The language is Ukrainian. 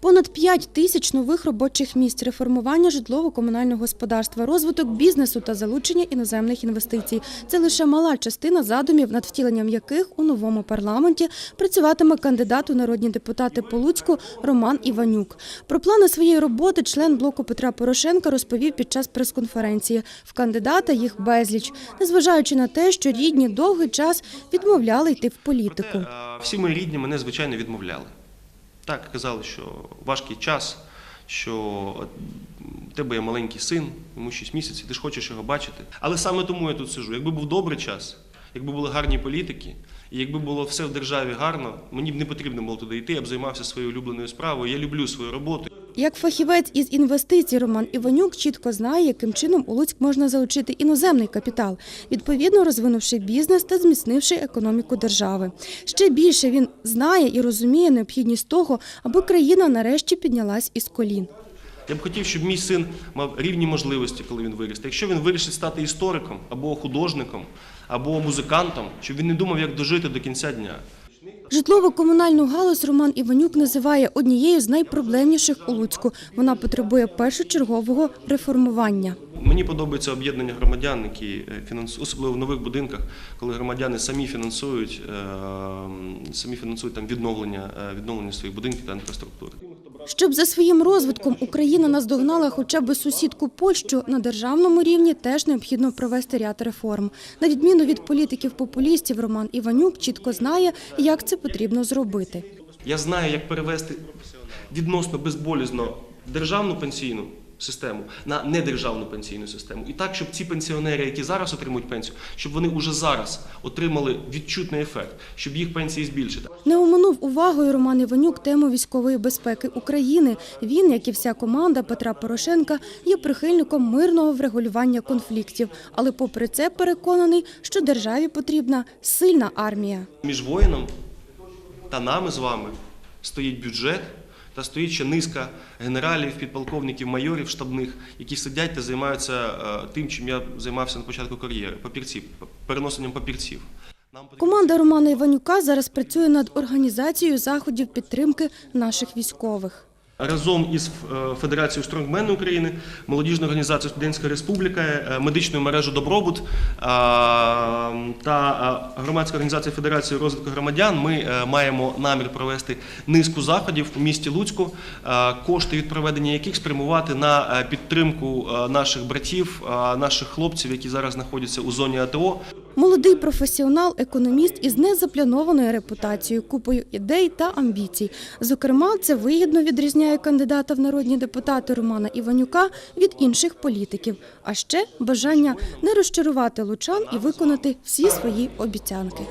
Понад 5 тисяч нових робочих місць, реформування житлово-комунального господарства, розвиток бізнесу та залучення іноземних інвестицій – це лише мала частина задумів, над втіленням яких у новому парламенті працюватиме кандидат у народні депутати по Луцьку Роман Іванюк. Про плани своєї роботи член блоку Петра Порошенка розповів під час прес-конференції. В кандидата їх безліч, незважаючи на те, що рідні довгий час відмовляли йти в політику. Всі мої рідні мене, звичайно, відмовляли. Так, казали, що важкий час, що в тебе є маленький син, йому 6 місяців, ти ж хочеш його бачити. Але саме тому я тут сижу. Якби був добрий час, якби були гарні політики, і якби було все в державі гарно, мені б не потрібно було туди йти, я б займався своєю улюбленою справою. Я люблю свою роботу. Як фахівець із інвестицій Роман Іванюк чітко знає, яким чином у Луцьк можна залучити іноземний капітал, відповідно розвинувши бізнес та зміцнивши економіку держави. Ще більше він знає і розуміє необхідність того, аби країна нарешті піднялась із колін. Я б хотів, щоб мій син мав рівні можливості, коли він виросте. Якщо він вирішить стати істориком або художником, або музикантом, щоб він не думав, як дожити до кінця дня. Житлово-комунальну галузь Роман Іванюк називає однією з найпроблемніших у Луцьку. Вона потребує першочергового реформування. Мені подобається об'єднання громадян, які фінансують, особливо в нових будинках, коли громадяни самі фінансують, е, самі фінансують там відновлення, е, відновлення своїх будинків та інфраструктури. Щоб за своїм розвитком Україна наздогнала хоча б сусідку Польщу, на державному рівні теж необхідно провести ряд реформ. На відміну від політиків-популістів, Роман Іванюк чітко знає, як це потрібно зробити. Я знаю, як перевести відносно безболізно державну пенсійну систему на недержавну пенсійну систему. І так, щоб ці пенсіонери, які зараз отримують пенсію, щоб вони уже зараз отримали відчутний ефект, щоб їх пенсії збільшити. Не оминув увагою Роман Іванюк тему військової безпеки України. Він, як і вся команда Петра Порошенка, є прихильником мирного врегулювання конфліктів. Але попри це переконаний, що державі потрібна сильна армія. Між воїном та нами з вами стоїть бюджет та стоїть ще низка генералів, підполковників, майорів штабних, які сидять та займаються е, тим, чим я займався на початку кар'єри папірців, переносенням папірців. Команда Романа Іванюка зараз працює над організацією заходів підтримки наших військових. Разом із е, Федерацією Стронгмени України, молодіжною організацією Студентська Республіка, е, медичною мережею Добробут е, та громадською організацією Федерації розвитку громадян ми маємо намір провести низку заходів у місті Луцьку, кошти від проведення яких спрямувати на підтримку наших братів, наших хлопців, які зараз знаходяться у зоні АТО. Молодий професіонал, економіст із незапланованою репутацією, купою ідей та амбіцій. Зокрема, це вигідно відрізняє кандидата в народні депутати Романа Іванюка від інших політиків. А ще бажання не розчарувати лучан і виконати всі свої обіцянки.